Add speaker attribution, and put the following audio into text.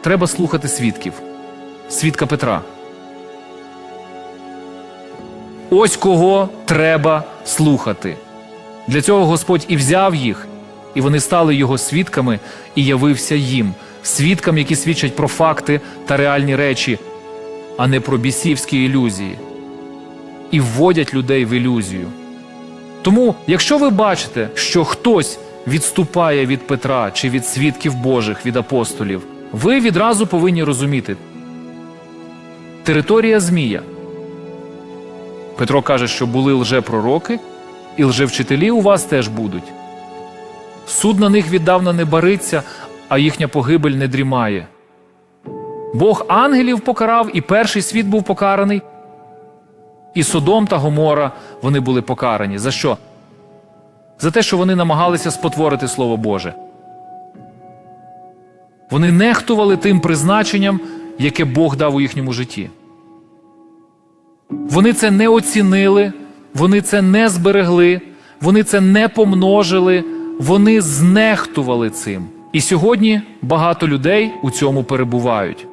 Speaker 1: треба слухати свідків, свідка Петра. Ось кого треба слухати. Для цього Господь і взяв їх, і вони стали його свідками, і явився їм, свідкам, які свідчать про факти та реальні речі, а не про бісівські ілюзії, і вводять людей в ілюзію. Тому, якщо ви бачите, що хтось відступає від Петра чи від свідків Божих, від апостолів, ви відразу повинні розуміти територія Змія. Петро каже, що були лжепророки, і лжевчителі у вас теж будуть. Суд на них віддавна не бариться, а їхня погибель не дрімає. Бог ангелів покарав, і перший світ був покараний. І Содом та Гомора вони були покарані. За що? За те, що вони намагалися спотворити Слово Боже. Вони нехтували тим призначенням, яке Бог дав у їхньому житті. Вони це не оцінили, вони це не зберегли, вони це не помножили, вони знехтували цим. І сьогодні багато людей у цьому перебувають.